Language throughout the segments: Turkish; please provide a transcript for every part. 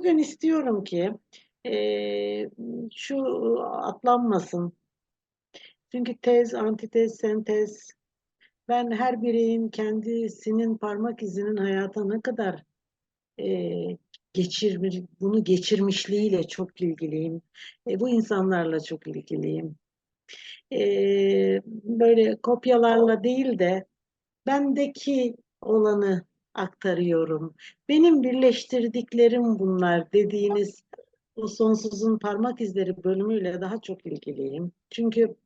Bugün istiyorum ki eee, şu atlanmasın. Çünkü tez, antitez, sentez. Ben her bireyin kendisinin parmak izinin hayata ne kadar eee geçirmiş, bunu geçirmişliğiyle çok ilgiliyim. E, bu insanlarla çok ilgiliyim. Eee, böyle kopyalarla değil de bendeki olanı aktarıyorum. Benim birleştirdiklerim bunlar dediğiniz o sonsuzun parmak izleri bölümüyle daha çok ilgiliyim. Çünkü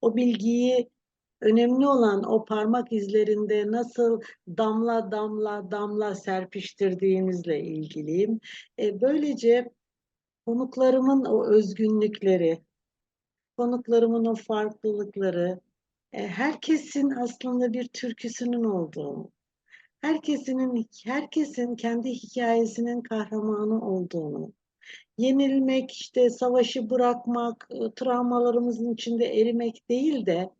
o bilgiyi önemli olan o parmak izlerinde nasıl damla damla damla serpiştirdiğinizle ilgiliyim. E, böylece konuklarımın o özgünlükleri, konuklarımın o farklılıkları, e, herkesin aslında bir türküsünün olduğunu, herkesin herkesin kendi hikayesinin kahramanı olduğunu, yenilmek, işte savaşı bırakmak, e, travmalarımızın içinde erimek değil de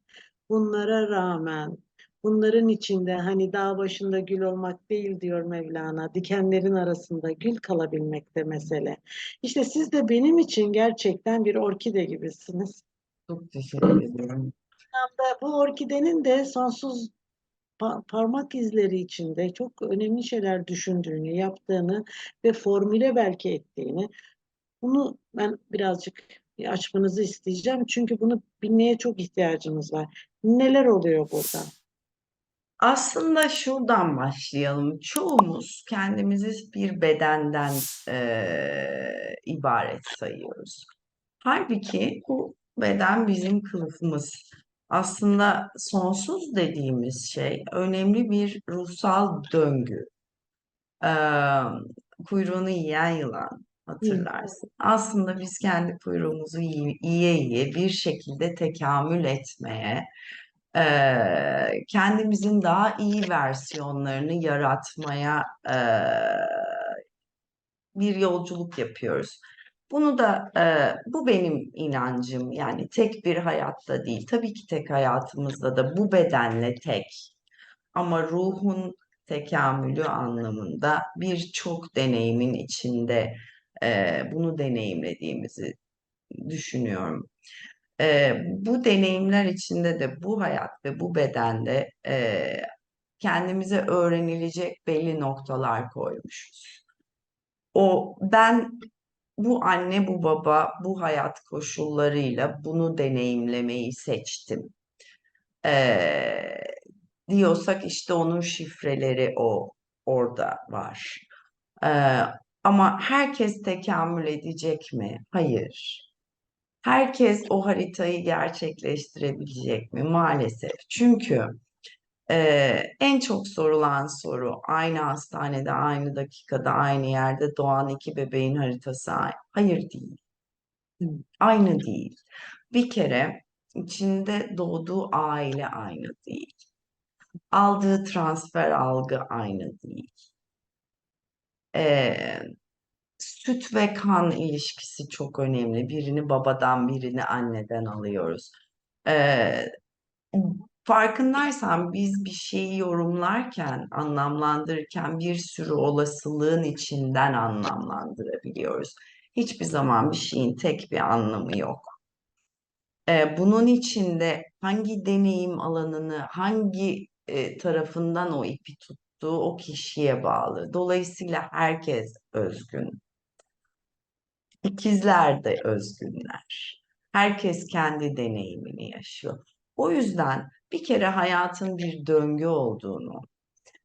bunlara rağmen bunların içinde hani dağ başında gül olmak değil diyor Mevlana, dikenlerin arasında gül kalabilmek de mesele. İşte siz de benim için gerçekten bir orkide gibisiniz. Çok teşekkür ediyorum. Bu orkidenin de sonsuz pa- parmak izleri içinde çok önemli şeyler düşündüğünü, yaptığını ve formüle belki ettiğini bunu ben birazcık açmanızı isteyeceğim. Çünkü bunu bilmeye çok ihtiyacımız var. Neler oluyor burada? Aslında şuradan başlayalım. Çoğumuz kendimizi bir bedenden eee, ibaret sayıyoruz. Halbuki bu beden bizim kılıfımız. Aslında sonsuz dediğimiz şey önemli bir ruhsal döngü. Eee, kuyruğunu yiyen yılan hatırlarsın. Aslında biz kendi kuyruğumuzu yiye yiye bir şekilde tekamül etmeye, eee, kendimizin daha iyi versiyonlarını yaratmaya eee, bir yolculuk yapıyoruz. Bunu da eee, bu benim inancım yani tek bir hayatta değil. Tabii ki tek hayatımızda da bu bedenle tek ama ruhun tekamülü anlamında birçok deneyimin içinde eee, bunu deneyimlediğimizi düşünüyorum. Eee, bu deneyimler içinde de bu hayat ve bu bedende eee, kendimize öğrenilecek belli noktalar koymuşuz. O ben bu anne bu baba bu hayat koşullarıyla bunu deneyimlemeyi seçtim. Eee, diyorsak işte onun şifreleri o orada var. Eee, ama herkes tekamül edecek mi? Hayır. Herkes o haritayı gerçekleştirebilecek mi? Maalesef. Çünkü eee, en çok sorulan soru aynı hastanede, aynı dakikada, aynı yerde doğan iki bebeğin haritası. Hayır değil. Aynı değil. Bir kere içinde doğduğu aile aynı değil. Aldığı transfer algı aynı değil. Eee, süt ve kan ilişkisi çok önemli. Birini babadan, birini anneden alıyoruz. Eee, farkındaysan biz bir şeyi yorumlarken, anlamlandırırken bir sürü olasılığın içinden anlamlandırabiliyoruz. Hiçbir zaman bir şeyin tek bir anlamı yok. Eee, bunun içinde hangi deneyim alanını, hangi e, tarafından o ipi tuttuğu o kişiye bağlı. Dolayısıyla herkes özgün. İkizler de özgünler. Herkes kendi deneyimini yaşıyor. O yüzden bir kere hayatın bir döngü olduğunu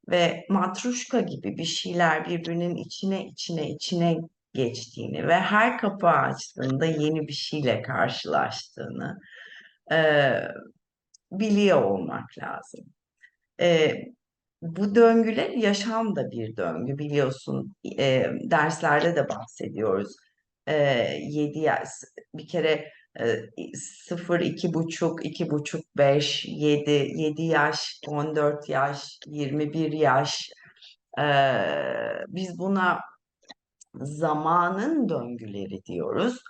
ve matruşka gibi bir şeyler birbirinin içine içine içine geçtiğini ve her kapağı açtığında yeni bir şeyle karşılaştığını e, biliyor olmak lazım. E, bu döngüler yaşam da bir döngü biliyorsun. E, derslerde de bahsediyoruz. E, 7 yaş bir kere 0, 2,5, 2,5, 5, 7, 7 yaş, 14 yaş, 21 yaş. Biz buna zamanın döngüleri diyoruz.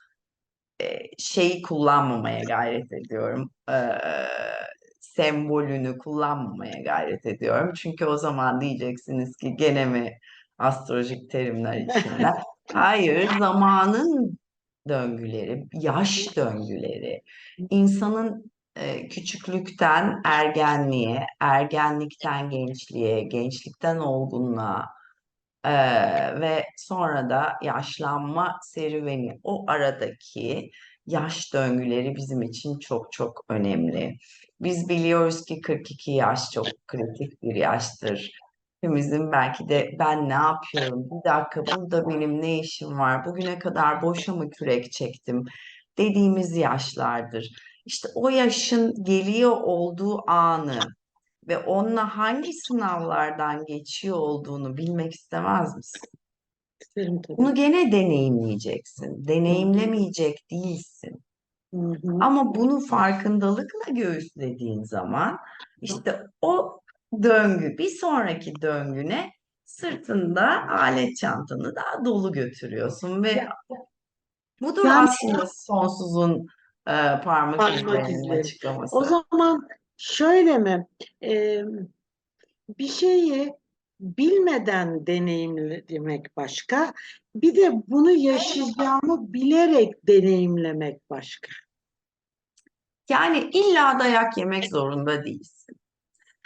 Şeyi kullanmamaya gayret ediyorum. Sembolünü kullanmamaya gayret ediyorum. Çünkü o zaman diyeceksiniz ki gene mi astrolojik terimler içinde. Hayır, zamanın döngüleri, yaş döngüleri, insanın e, küçüklükten ergenliğe, ergenlikten gençliğe, gençlikten olgunluğa e, ve sonra da yaşlanma serüveni, o aradaki yaş döngüleri bizim için çok çok önemli. Biz biliyoruz ki 42 yaş çok kritik bir yaştır. Hepimizin belki de ben ne yapıyorum? Bir dakika burada benim ne işim var? Bugüne kadar boşa mı kürek çektim? Dediğimiz yaşlardır. İşte o yaşın geliyor olduğu anı ve onunla hangi sınavlardan geçiyor olduğunu bilmek istemez misin? İsterim tabii. Bunu gene deneyimleyeceksin. Deneyimlemeyecek değilsin. Hı hı. Ama bunu farkındalıkla göğüslediğin zaman işte o döngü bir sonraki döngüne sırtında alet çantanı daha dolu götürüyorsun ve budur Yani- aslında sonsuzun e, parmak Parmak izlerinin izleri. açıklaması. O zaman şöyle mi? Ee, bir şeyi bilmeden deneyimlemek başka. Bir de bunu yaşayacağımı bilerek deneyimlemek başka. Yani illa dayak yemek zorunda değilsin.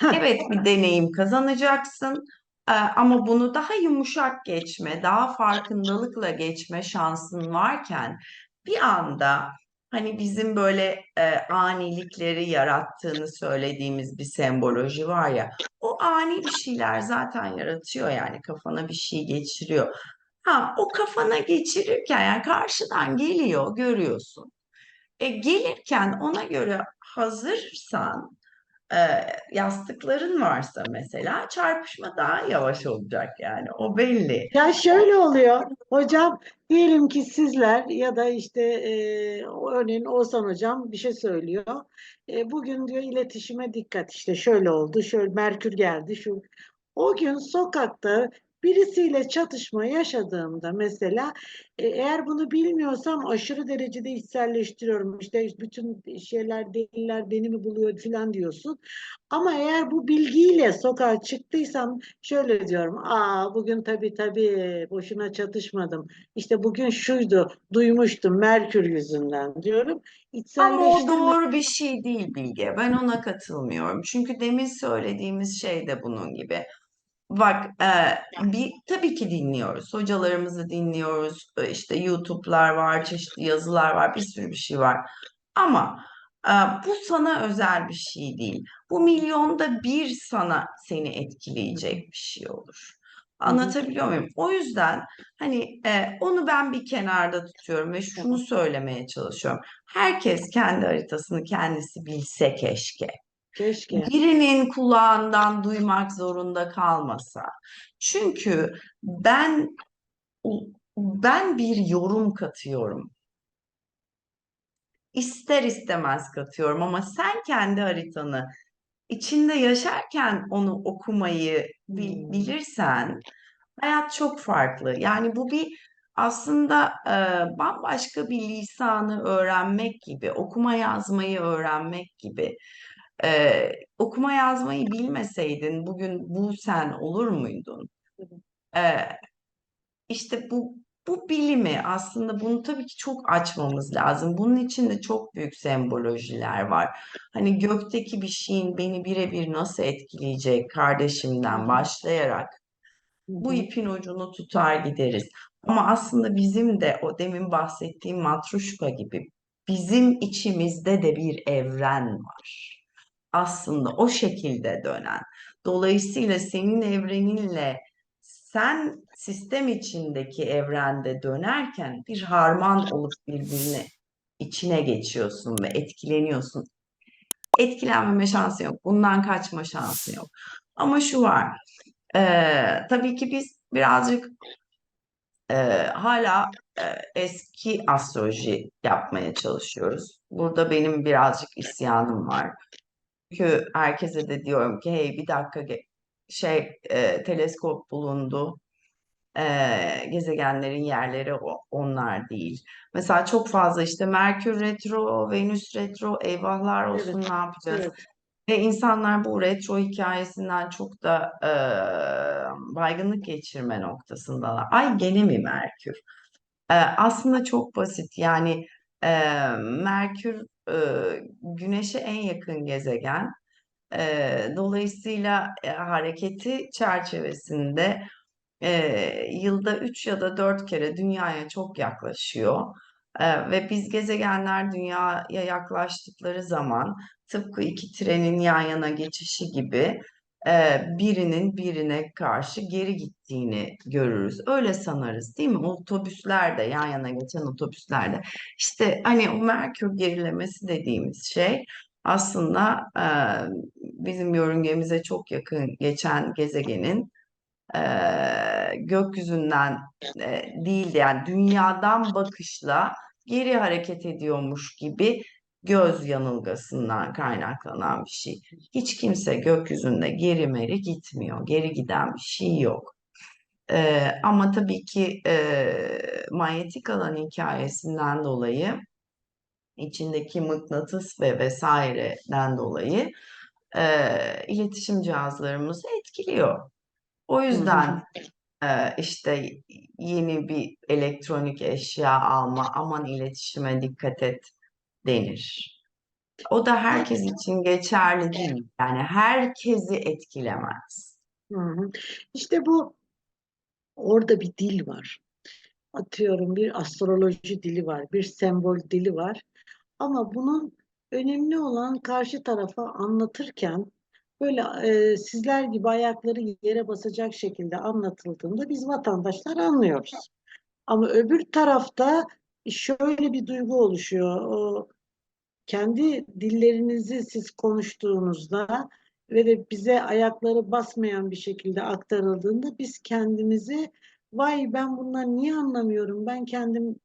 Evet bir deneyim kazanacaksın e, ama bunu daha yumuşak geçme, daha farkındalıkla geçme şansın varken bir anda hani bizim böyle e, anilikleri yarattığını söylediğimiz bir semboloji var ya o ani bir şeyler zaten yaratıyor yani kafana bir şey geçiriyor. Ha o kafana geçirirken yani karşıdan geliyor görüyorsun. E, gelirken ona göre hazırsan e, yastıkların varsa mesela çarpışma daha yavaş olacak yani o belli. Ya şöyle oluyor hocam diyelim ki sizler ya da işte e, örneğin Oğuzhan hocam bir şey söylüyor. E, bugün diyor iletişime dikkat işte şöyle oldu şöyle Merkür geldi şu. O gün sokakta birisiyle çatışma yaşadığımda mesela e, eğer bunu bilmiyorsam aşırı derecede içselleştiriyorum. İşte bütün şeyler deliler beni mi buluyor filan diyorsun. Ama eğer bu bilgiyle sokağa çıktıysam şöyle diyorum. Aa bugün tabii tabii boşuna çatışmadım. İşte bugün şuydu duymuştum Merkür yüzünden diyorum. Ama o doğru bir şey değil Bilge. Ben ona katılmıyorum. Çünkü demin söylediğimiz şey de bunun gibi. Bak, e, bir tabii ki dinliyoruz. Hocalarımızı dinliyoruz. E, İşte YouTube'lar var, çeşitli yazılar var, bir sürü bir şey var. Ama e, bu sana özel bir şey değil. Bu milyonda bir sana seni etkileyecek bir şey olur. Anlatabiliyor muyum? O yüzden hani e, onu ben bir kenarda tutuyorum ve şunu söylemeye çalışıyorum. Herkes kendi haritasını kendisi bilse keşke. Keşke. Birinin kulağından duymak zorunda kalmasa. Çünkü ben ben bir yorum katıyorum. İster istemez katıyorum ama sen kendi haritanı içinde yaşarken onu okumayı bil- Hmm. bilirsen hayat çok farklı. Yani bu bir aslında e, bambaşka bir lisanı öğrenmek gibi, okuma yazmayı öğrenmek gibi. E, okuma yazmayı bilmeseydin bugün bu sen olur muydun? E, işte bu bu bilimi aslında bunu tabii ki çok açmamız lazım. Bunun için de çok büyük sembolojiler var. Hani gökteki bir şeyin beni birebir nasıl etkileyecek kardeşimden başlayarak bu ipin ucunu tutar gideriz. Ama aslında bizim de o demin bahsettiğim matruşka gibi bizim içimizde de bir evren var. Aslında o şekilde dönen. Dolayısıyla senin evreninle sen sistem içindeki evrende dönerken bir harman olup birbirine içine geçiyorsun ve etkileniyorsun. Etkilenmeme şansı yok. Bundan kaçma şansı yok. Ama şu var. Ee, tabii ki biz birazcık e, hala e, eski astroloji yapmaya çalışıyoruz. Burada benim birazcık isyanım var. Çünkü herkese de diyorum ki hey bir dakika şey e, teleskop bulundu. E, gezegenlerin yerleri o- onlar değil. Mesela çok fazla işte Merkür retro, Venüs retro, eyvahlar olsun Evet, ne yapacağız? Evet. Ve insanlar bu retro hikayesinden çok da e, baygınlık geçirme noktasındalar. Ay gene mi Merkür? E, aslında çok basit. Yani e, Merkür e, Güneş'e en yakın gezegen. E, dolayısıyla e, hareketi çerçevesinde e, yılda 3 ya da 4 kere dünyaya çok yaklaşıyor. E, ve biz gezegenler dünyaya yaklaştıkları zaman tıpkı iki trenin yan yana geçişi gibi birinin birine karşı geri gittiğini görürüz. Öyle sanarız değil mi? Otobüslerde yan yana geçen otobüslerde. İşte hani o Merkür gerilemesi dediğimiz şey aslında bizim yörüngemize çok yakın geçen gezegenin gökyüzünden değildi yani dünyadan bakışla geri hareket ediyormuş gibi göz yanılgasından kaynaklanan bir şey. Hiç kimse gökyüzünde geri meri gitmiyor. Geri giden bir şey yok. E, ama tabii ki e, manyetik alan hikayesinden dolayı içindeki mıknatıs ve vesaireden dolayı e, iletişim cihazlarımızı etkiliyor. O yüzden e, işte yeni bir elektronik eşya alma, aman iletişime dikkat et denir. O da herkes için geçerli değil. Yani herkesi etkilemez. Hı hı. İşte bu orada bir dil var. Atıyorum bir astroloji dili var, bir sembol dili var. Ama bunun önemli olan karşı tarafa anlatırken böyle e, sizler gibi ayakları yere basacak şekilde anlatıldığında biz vatandaşlar anlıyoruz. Ama öbür tarafta şöyle bir duygu oluşuyor. O kendi dillerinizi siz konuştuğunuzda ve de bize ayakları basmayan bir şekilde aktarıldığında biz kendimizi vay ben bunları niye anlamıyorum? Ben kendim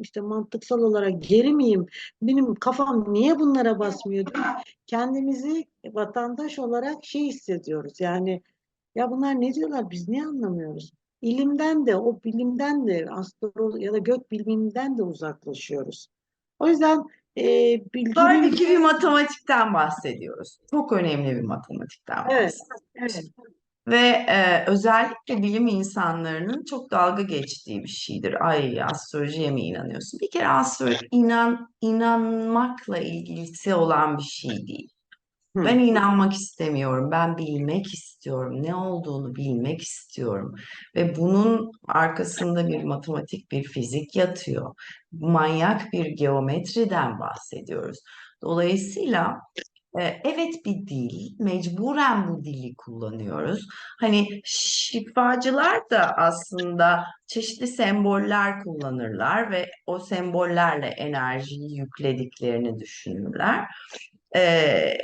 işte mantıksal olarak geri miyim? Benim kafam niye bunlara basmıyor? diye kendimizi vatandaş olarak şey hissediyoruz. Yani ya bunlar ne diyorlar? Biz niye anlamıyoruz ilimden de o bilimden de astroloji ya da gök biliminden de uzaklaşıyoruz o yüzden e, bilginin Halbuki bir matematikten bahsediyoruz. Çok önemli bir matematikten Evet, bahsediyoruz. evet. Ve e, özellikle bilim insanlarının çok dalga geçtiği bir şeydir. Ay astrolojiye mi inanıyorsun? Bir kere astroloji inan, inanmakla ilgisi olan bir şey değil. Hı. Ben inanmak istemiyorum. Ben bilmek istiyorum. Ne olduğunu bilmek istiyorum. Ve bunun arkasında bir matematik, bir fizik yatıyor. Manyak bir geometriden bahsediyoruz. Dolayısıyla e, evet bir dil, mecburen bu dili kullanıyoruz. Hani şifacılar da aslında çeşitli semboller kullanırlar ve o sembollerle enerjiyi yüklediklerini düşünürler. Ee,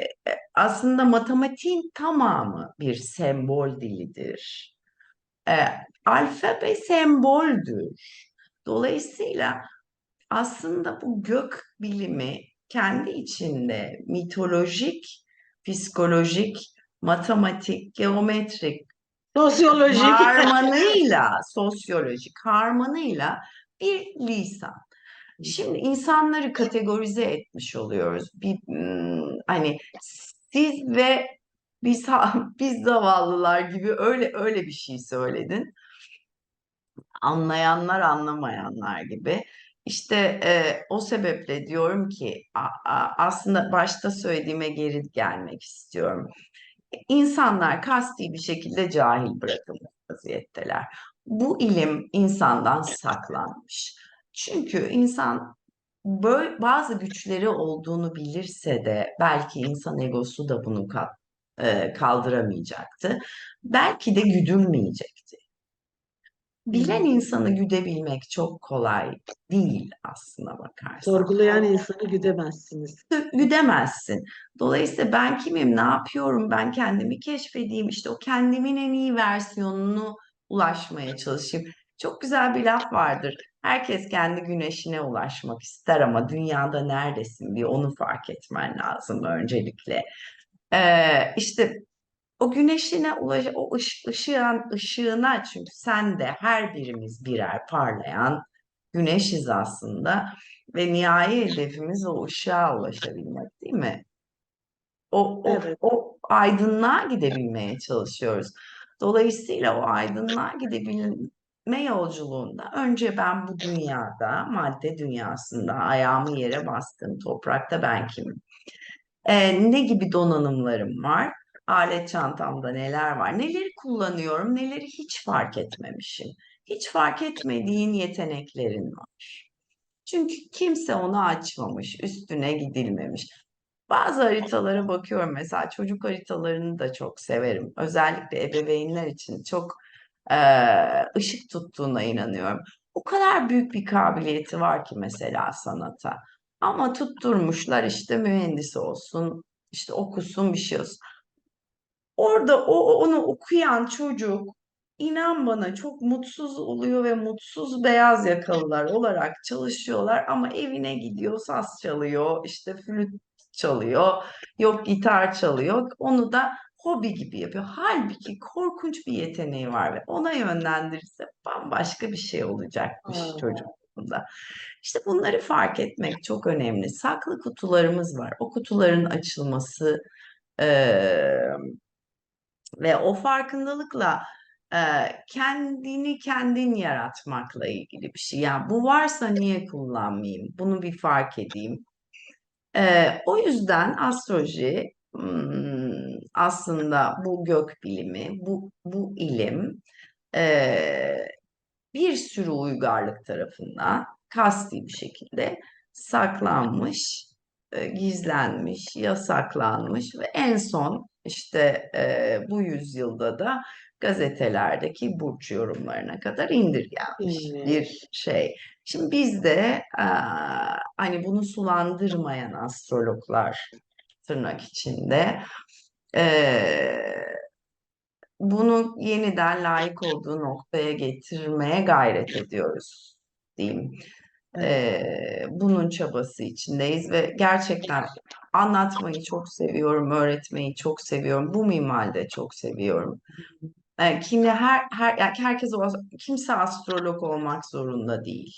aslında matematiğin tamamı bir sembol dilidir. Ee, alfabe semboldür. Dolayısıyla aslında bu gök bilimi kendi içinde mitolojik, psikolojik, matematik, geometrik Sosyolojik. harmanıyla, sosyolojik harmanıyla bir lisan. Şimdi insanları kategorize etmiş oluyoruz. Bir hmm, hani siz ve biz biz zavallılar gibi öyle öyle bir şey söyledin. Anlayanlar anlamayanlar gibi. İşte e, o sebeple diyorum ki a- a- aslında başta söylediğime geri gelmek istiyorum. İnsanlar kasti bir şekilde cahil bırakılmış vaziyetteler. Bu ilim insandan saklanmış. Çünkü insan böyle bazı güçleri olduğunu bilirse de belki insan egosu da bunu e, kaldıramayacaktı. Belki de güdülmeyecekti. Bilen insanı güdebilmek çok kolay değil aslına bakarsan. Sorgulayan insanı güdemezsiniz. güdemezsin. Dolayısıyla ben kimim, ne yapıyorum, ben kendimi keşfedeyim, işte o kendimin en iyi versiyonunu ulaşmaya çalışayım. Çok güzel bir laf vardır. Herkes kendi güneşine ulaşmak ister ama dünyada neredesin bir onu fark etmen lazım öncelikle. Ee, işte o güneşine ulaş, o ış, ışığın, ışığına çünkü sen de her birimiz birer parlayan güneşiz aslında ve nihai hedefimiz o ışığa ulaşabilmek değil mi? O, o, Evet. o aydınlığa gidebilmeye çalışıyoruz. Dolayısıyla o aydınlığa gidebilme yolculuğunda önce ben bu dünyada, madde dünyasında ayağımı yere bastığım toprakta ben kimim? Ee, ne gibi donanımlarım var? Alet çantamda neler var? Neleri kullanıyorum? Neleri hiç fark etmemişim? Hiç fark etmediğin yeteneklerin var. Çünkü kimse onu açmamış, üstüne gidilmemiş. Bazı haritalara bakıyorum mesela çocuk haritalarını da çok severim. Özellikle ebeveynler için çok eee, ışık tuttuğuna inanıyorum. O kadar büyük bir kabiliyeti var ki mesela sanata. Ama tutturmuşlar işte mühendis olsun, işte okusun bir şey olsun. Orada o onu okuyan çocuk inan bana çok mutsuz oluyor ve mutsuz beyaz yakalılar olarak çalışıyorlar ama evine gidiyor saz çalıyor işte flüt çalıyor yok gitar çalıyor onu da hobi gibi yapıyor. Halbuki korkunç bir yeteneği var ve ona yönlendirirse bambaşka bir şey olacakmış Aa. çocukluğunda. İşte bunları fark etmek çok önemli. Saklı kutularımız var. O kutuların açılması eee ve o farkındalıkla e, kendini kendin yaratmakla ilgili bir şey. Yani bu varsa niye kullanmayayım? Bunu bir fark edeyim. E, o yüzden astroloji hmm, aslında bu gök bilimi, bu, bu ilim e, bir sürü uygarlık tarafından kasti bir şekilde saklanmış, e, gizlenmiş, yasaklanmış ve en son işte e, bu yüzyılda da gazetelerdeki burç yorumlarına kadar indirgenmiş Evet. bir şey. Şimdi biz de e, hani bunu sulandırmayan astrologlar tırnak içinde e, bunu yeniden layık olduğu noktaya getirmeye gayret ediyoruz diyeyim. Ee, bunun çabası içindeyiz ve gerçekten anlatmayı çok seviyorum, öğretmeyi çok seviyorum. Bu minvalde çok seviyorum. Ee, kimi her her yani herkes kimse astrolog olmak zorunda değil.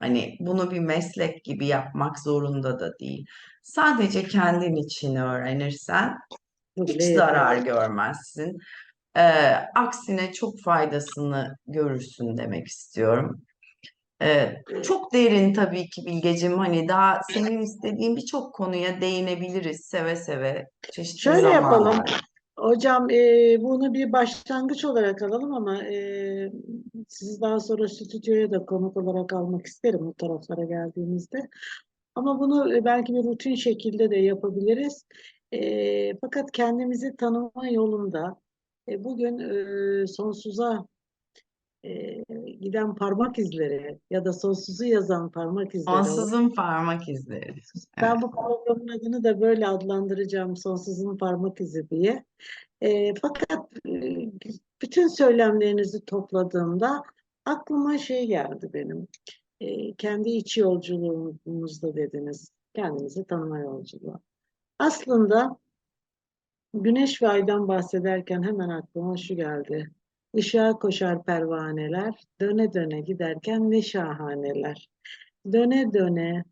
Hani bunu bir meslek gibi yapmak zorunda da değil. Sadece kendin için öğrenirsen hiç zarar görmezsin. Ee, aksine çok faydasını görürsün demek istiyorum. Ee, çok derin tabii ki Bilgeciğim. Hani daha senin istediğin birçok konuya değinebiliriz seve seve çeşitli Şöyle yapalım. zamanlarda. Hocam e, bunu bir başlangıç olarak alalım ama e, sizi daha sonra stüdyoya da konuk olarak almak isterim bu taraflara geldiğimizde. Ama bunu e, belki bir rutin şekilde de yapabiliriz. E, fakat kendimizi tanıma yolunda e, bugün e, sonsuza e, giden parmak izleri ya da sonsuzu yazan parmak izleri olarak Onsuzun parmak izleri. Evet. ben bu programın adını da böyle adlandıracağım sonsuzun parmak izi diye. E, fakat e, bütün söylemlerinizi topladığımda aklıma şey geldi benim. E, kendi iç yolculuğumuzda dediniz. Kendinizi tanıma yolculuğu. Aslında güneş ve aydan bahsederken hemen aklıma şu geldi. Işığa koşar pervaneler, döne döne giderken ne şahaneler. Döne döne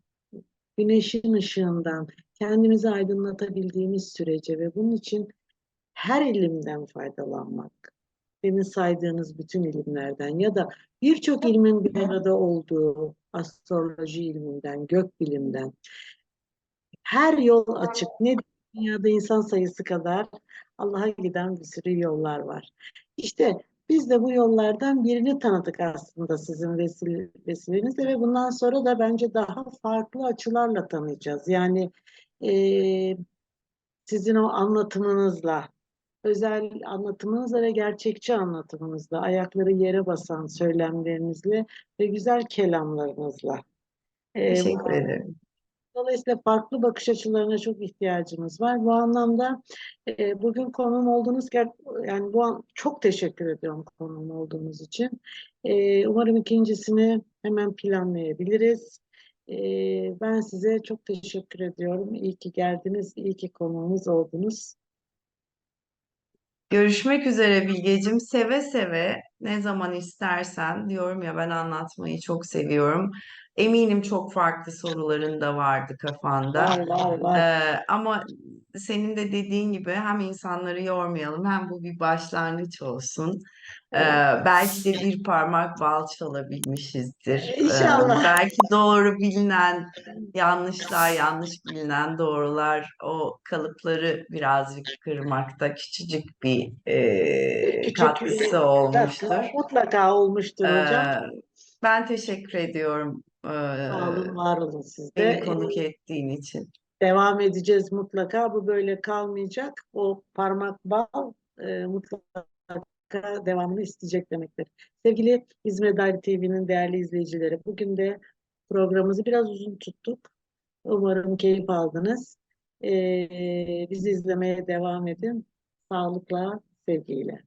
güneşin ışığından kendimizi aydınlatabildiğimiz sürece ve bunun için her ilimden faydalanmak, senin saydığınız bütün ilimlerden ya da birçok ilmin bir arada olduğu astroloji ilminden, gök bilimden her yol açık. Ne dünyada insan sayısı kadar Allah'a giden bir sürü yollar var. İşte biz de bu yollardan birini tanıdık aslında sizin vesile, vesilenizle ve bundan sonra da bence daha farklı açılarla tanıyacağız. Yani e, sizin o anlatımınızla, özel anlatımınızla ve gerçekçi anlatımınızla, ayakları yere basan söylemlerinizle ve güzel kelamlarınızla. E, Teşekkür ederim. Dolayısıyla farklı bakış açılarına çok ihtiyacımız var. Bu anlamda e, bugün konuğum olduğunuz yani bu an çok teşekkür ediyorum konuğum olduğunuz için. E, umarım ikincisini hemen planlayabiliriz. E, ben size çok teşekkür ediyorum. İyi ki geldiniz, iyi ki konuğumuz oldunuz. Görüşmek üzere Bilgeciğim. Seve seve ne zaman istersen diyorum ya ben anlatmayı çok seviyorum. Eminim çok farklı soruların da vardı kafanda. Var var var. Ee, ama senin de dediğin gibi hem insanları yormayalım hem bu bir başlangıç olsun. Ee, belki de bir parmak bal çalabilmişizdir. Ee, İnşallah. belki doğru bilinen yanlışlar, yanlış bilinen doğrular o kalıpları birazcık kırmakta küçücük bir e, Küçük katkısı e, olmuştur. mutlaka olmuştur hocam. Ee, ben teşekkür ediyorum ee, Sağ olun, var olun siz de. beni konuk ettiğin için. Devam edeceğiz mutlaka. Bu böyle kalmayacak. O parmak bal e, mutlaka devamını isteyecek demektir. Sevgili İzmir Daire TV'nin değerli izleyicileri, bugün de programımızı biraz uzun tuttuk. Umarım keyif aldınız. E, bizi izlemeye devam edin. Sağlıkla, sevgiyle.